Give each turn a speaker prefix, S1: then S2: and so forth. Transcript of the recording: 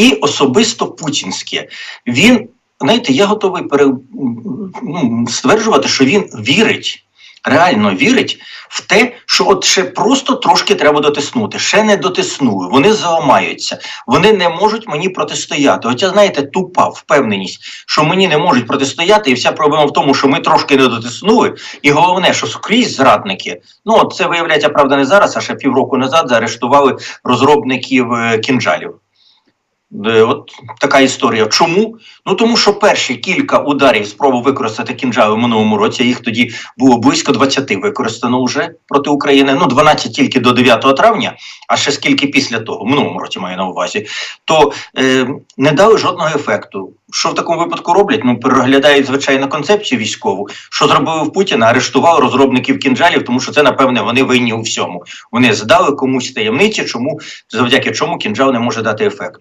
S1: і особисто путінське. Він, знаєте, я готовий пере, ну, стверджувати, що він вірить. Реально вірить в те, що от ще просто трошки треба дотиснути. Ще не дотиснули. Вони заламаються, вони не можуть мені протистояти. Оця, знаєте, тупа впевненість, що мені не можуть протистояти, і вся проблема в тому, що ми трошки не дотиснули. І головне, що скрізь зрадники. Ну от це виявляється правда не зараз, а ще півроку назад заарештували розробників е, кінжалів. Е, От така історія. Чому? Ну тому що перші кілька ударів спробу використати кінжали в минулому році, їх тоді було близько 20 використано вже проти України. Ну 12 тільки до 9 травня, а ще скільки після того, в минулому році маю на увазі, то е, не дали жодного ефекту. Що в такому випадку роблять? Ну переглядають звичайно концепцію військову. Що зробили в Путіна? Арештували розробників кінжалів, тому що це напевне вони винні у всьому. Вони здали комусь таємниці, чому завдяки чому кінжал не може дати ефекту.